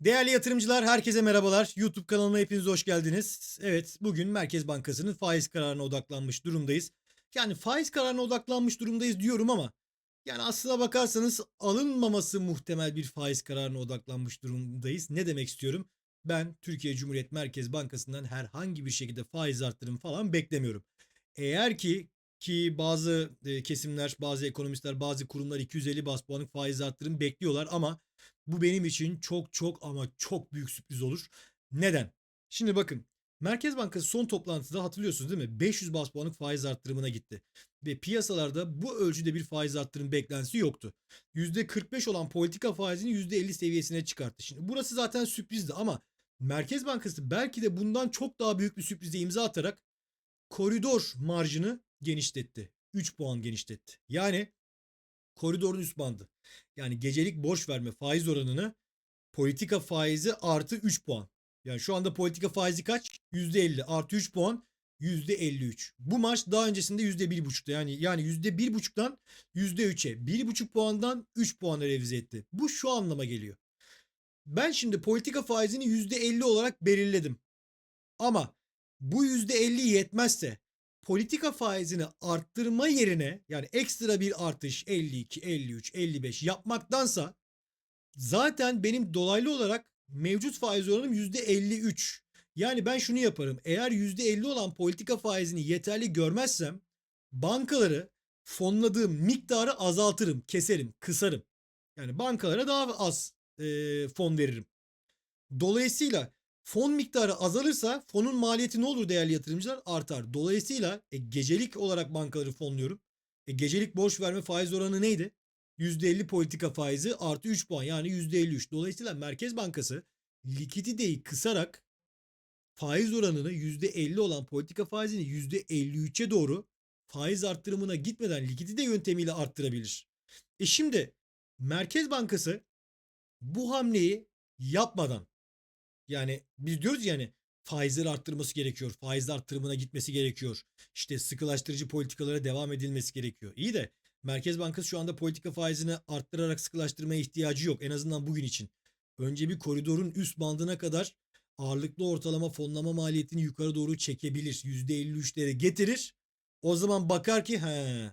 Değerli yatırımcılar, herkese merhabalar. YouTube kanalıma hepiniz hoş geldiniz. Evet, bugün Merkez Bankası'nın faiz kararına odaklanmış durumdayız. Yani faiz kararına odaklanmış durumdayız diyorum ama yani aslına bakarsanız alınmaması muhtemel bir faiz kararına odaklanmış durumdayız. Ne demek istiyorum? Ben Türkiye Cumhuriyet Merkez Bankası'ndan herhangi bir şekilde faiz arttırım falan beklemiyorum. Eğer ki ki bazı e, kesimler, bazı ekonomistler, bazı kurumlar 250 bas puanlık faiz arttırım bekliyorlar ama bu benim için çok çok ama çok büyük sürpriz olur. Neden? Şimdi bakın Merkez Bankası son toplantıda hatırlıyorsunuz değil mi? 500 bas puanlık faiz arttırımına gitti. Ve piyasalarda bu ölçüde bir faiz arttırım beklentisi yoktu. %45 olan politika faizini %50 seviyesine çıkarttı. Şimdi burası zaten sürprizdi ama Merkez Bankası belki de bundan çok daha büyük bir sürprize imza atarak koridor marjını genişletti. 3 puan genişletti. Yani koridorun üst bandı. Yani gecelik borç verme faiz oranını politika faizi artı 3 puan. Yani şu anda politika faizi kaç? %50 artı 3 puan %53. Bu maç daha öncesinde %1,5'ta yani yani %1,5'tan %3'e 1,5 puandan 3 puana revize etti. Bu şu anlama geliyor. Ben şimdi politika faizini %50 olarak belirledim. Ama bu %50 yetmezse politika faizini arttırma yerine yani ekstra bir artış 52, 53, 55 yapmaktansa zaten benim dolaylı olarak mevcut faiz oranım %53. Yani ben şunu yaparım. Eğer %50 olan politika faizini yeterli görmezsem bankaları fonladığım miktarı azaltırım, keserim, kısarım. Yani bankalara daha az e, fon veririm. Dolayısıyla fon miktarı azalırsa fonun maliyeti ne olur değerli yatırımcılar? Artar. Dolayısıyla e, gecelik olarak bankaları fonluyorum. E, gecelik borç verme faiz oranı neydi? %50 politika faizi artı 3 puan yani %53. Dolayısıyla Merkez Bankası likiditeyi kısarak faiz oranını %50 olan politika faizini %53'e doğru faiz arttırımına gitmeden likidite yöntemiyle arttırabilir. E şimdi Merkez Bankası bu hamleyi yapmadan yani biz diyoruz yani faizleri arttırması gerekiyor. Faiz arttırımına gitmesi gerekiyor. İşte sıkılaştırıcı politikalara devam edilmesi gerekiyor. İyi de Merkez Bankası şu anda politika faizini arttırarak sıkılaştırmaya ihtiyacı yok. En azından bugün için. Önce bir koridorun üst bandına kadar ağırlıklı ortalama fonlama maliyetini yukarı doğru çekebilir. %53'lere getirir. O zaman bakar ki he,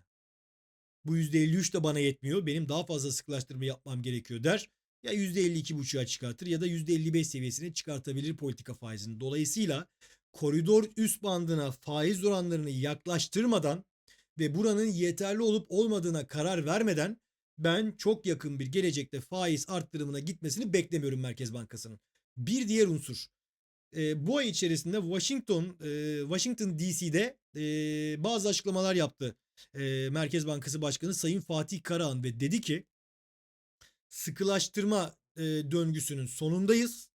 bu %53 de bana yetmiyor. Benim daha fazla sıkılaştırma yapmam gerekiyor der. Ya %52,5'a çıkartır ya da %55 seviyesine çıkartabilir politika faizini. Dolayısıyla koridor üst bandına faiz oranlarını yaklaştırmadan ve buranın yeterli olup olmadığına karar vermeden ben çok yakın bir gelecekte faiz arttırımına gitmesini beklemiyorum Merkez Bankası'nın. Bir diğer unsur. E, bu ay içerisinde Washington e, Washington DC'de e, bazı açıklamalar yaptı. E, Merkez Bankası Başkanı Sayın Fatih Karahan ve dedi ki sıkılaştırma e, döngüsünün sonundayız.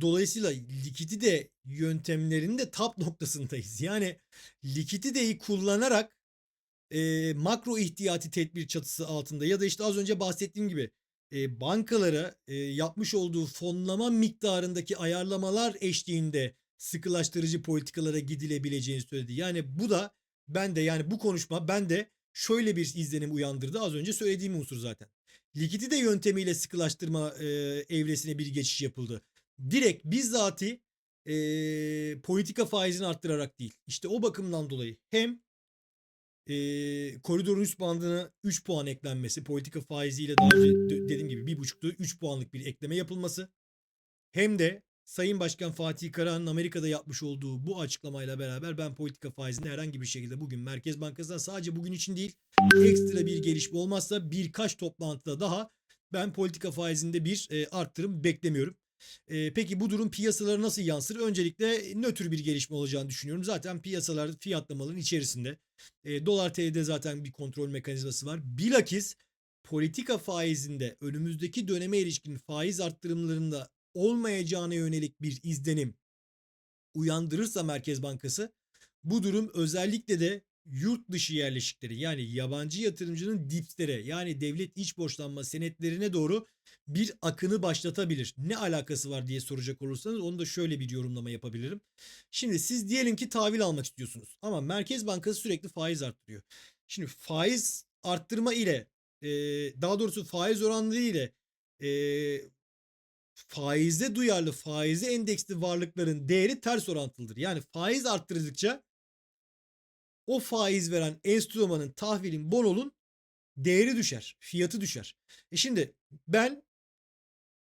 Dolayısıyla likidite yöntemlerinin de tap noktasındayız. Yani likiditeyi kullanarak e, makro ihtiyati tedbir çatısı altında ya da işte az önce bahsettiğim gibi e, bankalara e, yapmış olduğu fonlama miktarındaki ayarlamalar eşliğinde sıkılaştırıcı politikalara gidilebileceğini söyledi. Yani bu da ben de yani bu konuşma ben de şöyle bir izlenim uyandırdı. Az önce söylediğim unsur zaten. Likidite yöntemiyle sıkılaştırma e, evresine bir geçiş yapıldı. Direkt bizzati e, politika faizini arttırarak değil. İşte o bakımdan dolayı hem e, koridorun üst bandına 3 puan eklenmesi, politika faiziyle daha önce dediğim gibi 1,5'tu 3 puanlık bir ekleme yapılması hem de Sayın Başkan Fatih Karahan'ın Amerika'da yapmış olduğu bu açıklamayla beraber ben politika faizini herhangi bir şekilde bugün Merkez Bankası'ndan sadece bugün için değil ekstra bir gelişme olmazsa birkaç toplantıda daha ben politika faizinde bir e, arttırım beklemiyorum. E, peki bu durum piyasalara nasıl yansır? Öncelikle nötr bir gelişme olacağını düşünüyorum. Zaten piyasalar fiyatlamaların içerisinde. E, Dolar TL'de zaten bir kontrol mekanizması var. Bilakis politika faizinde önümüzdeki döneme ilişkin faiz arttırımlarında olmayacağına yönelik bir izlenim uyandırırsa Merkez Bankası bu durum özellikle de yurt dışı yerleşikleri yani yabancı yatırımcının dipslere yani devlet iç borçlanma senetlerine doğru bir akını başlatabilir. Ne alakası var diye soracak olursanız onu da şöyle bir yorumlama yapabilirim. Şimdi siz diyelim ki tahvil almak istiyorsunuz ama Merkez Bankası sürekli faiz arttırıyor. Şimdi faiz arttırma ile daha doğrusu faiz oranları ile faize duyarlı, faize endeksli varlıkların değeri ters orantılıdır. Yani faiz arttırdıkça o faiz veren enstrümanın, tahvilin, bonolun değeri düşer, fiyatı düşer. E şimdi ben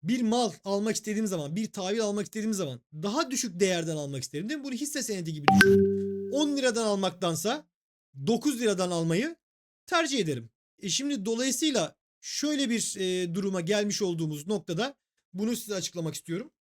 bir mal almak istediğim zaman, bir tahvil almak istediğim zaman daha düşük değerden almak isterim değil mi? Bunu hisse senedi gibi düşün. 10 liradan almaktansa 9 liradan almayı tercih ederim. E şimdi dolayısıyla şöyle bir e, duruma gelmiş olduğumuz noktada bunu size açıklamak istiyorum.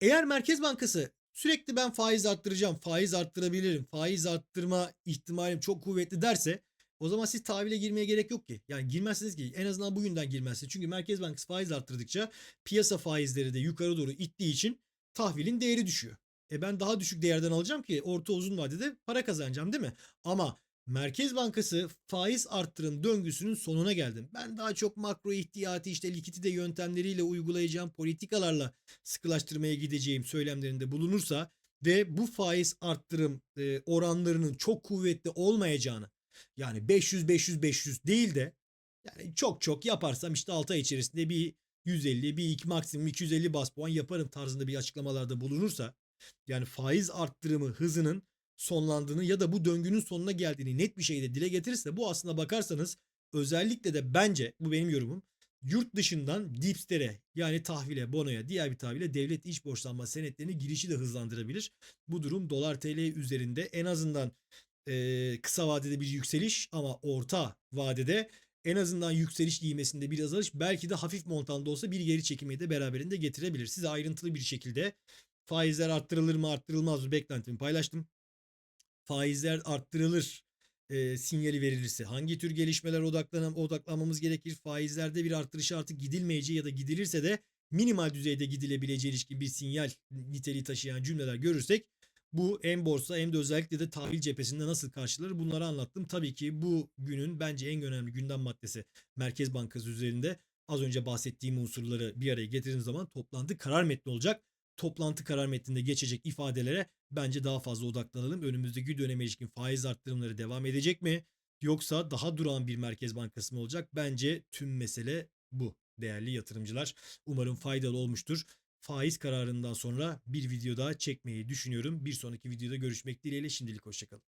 Eğer Merkez Bankası sürekli ben faiz arttıracağım, faiz arttırabilirim, faiz arttırma ihtimalim çok kuvvetli derse o zaman siz tahvile girmeye gerek yok ki. Yani girmezsiniz ki en azından bugünden girmezsiniz. Çünkü Merkez Bankası faiz arttırdıkça piyasa faizleri de yukarı doğru ittiği için tahvilin değeri düşüyor. E ben daha düşük değerden alacağım ki orta uzun vadede para kazanacağım değil mi? Ama Merkez Bankası faiz arttırım döngüsünün sonuna geldim. Ben daha çok makro ihtiyati işte likidite yöntemleriyle uygulayacağım politikalarla sıkılaştırmaya gideceğim söylemlerinde bulunursa ve bu faiz arttırım e, oranlarının çok kuvvetli olmayacağını yani 500 500 500 değil de yani çok çok yaparsam işte 6 ay içerisinde bir 150 bir iki maksimum 250 bas puan yaparım tarzında bir açıklamalarda bulunursa yani faiz arttırımı hızının sonlandığını ya da bu döngünün sonuna geldiğini net bir şekilde dile getirirse bu aslında bakarsanız özellikle de bence bu benim yorumum yurt dışından dipslere yani tahvile, bonoya, diğer bir tabirle devlet iç borçlanma senetlerine girişi de hızlandırabilir. Bu durum dolar TL üzerinde en azından e, kısa vadede bir yükseliş ama orta vadede en azından yükseliş ivmesinde bir azalış belki de hafif montanda olsa bir geri çekilmeyi de beraberinde getirebilir. Size ayrıntılı bir şekilde faizler arttırılır mı arttırılmaz mı beklentimi paylaştım. Faizler arttırılır e, sinyali verilirse hangi tür gelişmeler odaklan odaklanmamız gerekir? Faizlerde bir artırış artık gidilmeyeceği ya da gidilirse de minimal düzeyde gidilebileceği ilişkin bir sinyal niteliği taşıyan cümleler görürsek bu hem borsa hem de özellikle de tahvil cephesinde nasıl karşılanır bunları anlattım. Tabii ki bu günün bence en önemli gündem maddesi Merkez Bankası üzerinde az önce bahsettiğim unsurları bir araya getirdiğim zaman toplantı karar metni olacak. Toplantı karar metninde geçecek ifadelere bence daha fazla odaklanalım. Önümüzdeki döneme ilişkin faiz arttırımları devam edecek mi? Yoksa daha duran bir Merkez Bankası mı olacak? Bence tüm mesele bu değerli yatırımcılar. Umarım faydalı olmuştur faiz kararından sonra bir video daha çekmeyi düşünüyorum. Bir sonraki videoda görüşmek dileğiyle şimdilik hoşçakalın.